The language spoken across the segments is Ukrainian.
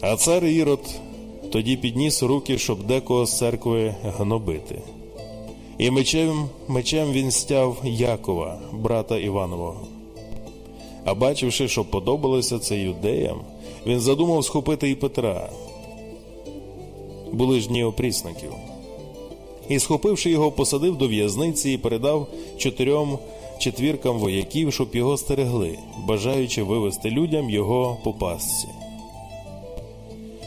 А цар Ірод тоді підніс руки, щоб декого з церкви гнобити. І мечем, мечем він стяв Якова, брата Іванового. А бачивши, що подобалося це юдеям, він задумав схопити і Петра. Були ж дні опрісників. І, схопивши його, посадив до в'язниці і передав чотирьом четвіркам вояків, щоб його стерегли, бажаючи вивести людям його по пастці.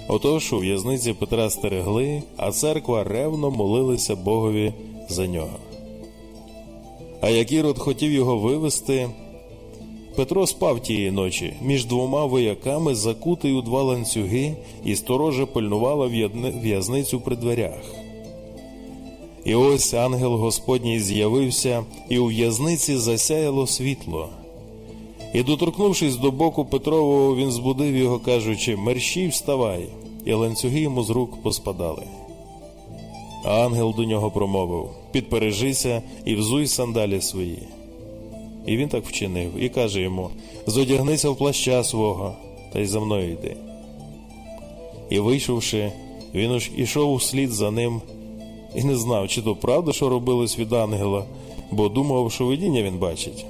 Отож у в'язниці Петра стерегли, а церква ревно молилася Богові за нього. А як Ірод хотів його вивести, Петро спав тієї ночі між двома вояками, закутий у два ланцюги, і сторожа пильнувала в'язницю при дверях. І ось ангел Господній з'явився, і у в'язниці засяяло світло. І, доторкнувшись до боку Петрового, він збудив його, кажучи: Мерщій вставай, і ланцюги йому з рук поспадали. А ангел до нього промовив: Підпережися і взуй сандалі свої. І він так вчинив, і каже йому: Зодягнися в плаща свого, та й за мною йди. І вийшовши, він уж ішов услід за ним, і не знав, чи то правда, що робилось від ангела, бо думав, що видіння він бачить.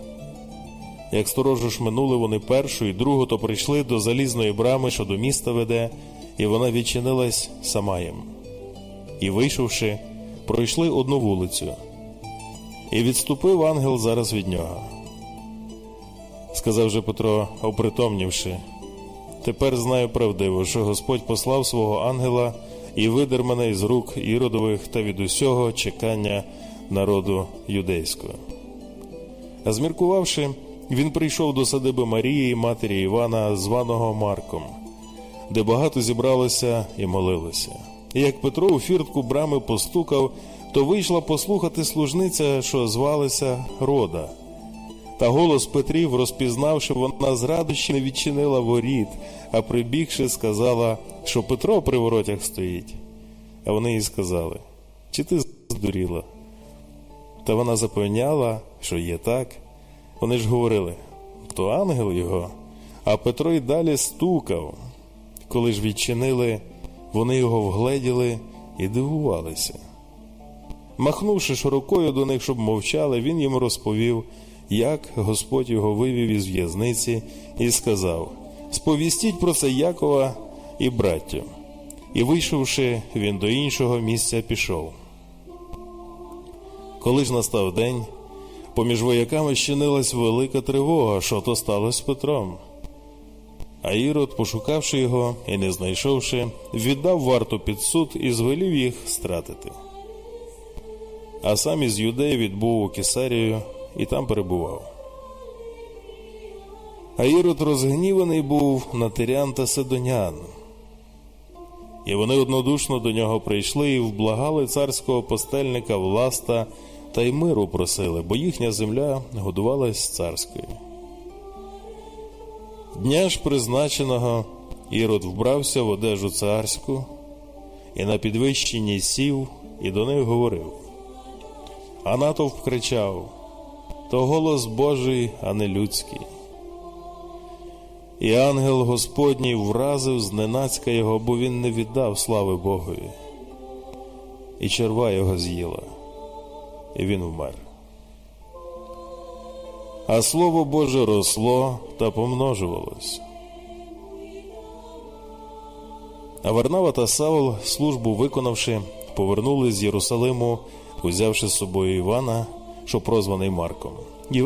Як сторожу ж минули вони першу і другу, то прийшли до залізної брами, що до міста веде, і вона відчинилась сама їм. І, вийшовши, пройшли одну вулицю. І відступив ангел зараз від нього. Сказав же Петро, опритомнівши, тепер знаю правдиво, що Господь послав свого ангела і видер мене із рук іродових та від усього чекання народу юдейського. А зміркувавши, він прийшов до садиби Марії, матері Івана, званого Марком, де багато зібралося і молилося. І як Петро у фіртку брами постукав, то вийшла послухати служниця, що звалася Рода. Та голос Петрів, розпізнавши, вона з радощі не відчинила воріт, а прибігши, сказала, що Петро при воротях стоїть. А вони їй сказали: Чи ти здуріла? Та вона запевняла, що є так. Вони ж говорили, то ангел його, а Петро й далі стукав. Коли ж відчинили, вони його вгледіли і дивувалися. Махнувши ж до них, щоб мовчали, він їм розповів, як Господь його вивів із в'язниці, і сказав: Сповістіть про це Якова і браттю. І вийшовши, він до іншого місця пішов. Коли ж настав день, поміж вояками щинилась велика тривога, що то сталося з Петром. А Ірод, пошукавши його і не знайшовши, віддав варту під суд і звелів їх стратити. А сам із юдеї відбув у Кесарію і там перебував. А Ірод розгніваний був на тирян та седонян. І вони однодушно до нього прийшли і вблагали царського постельника власта та й миру просили, бо їхня земля годувалась царською. Дня ж призначеного Ірод вбрався в одежу царську і на підвищенні сів і до них говорив. А натовп кричав то голос Божий, а не людський. І ангел Господній вразив зненацька його, бо він не віддав слави Богові. І черва його з'їла, і він вмер. А слово Боже росло та помножувалось. А Варнава та Саул, службу виконавши, повернули з Єрусалиму, узявши з собою Івана, що прозваний Марком. І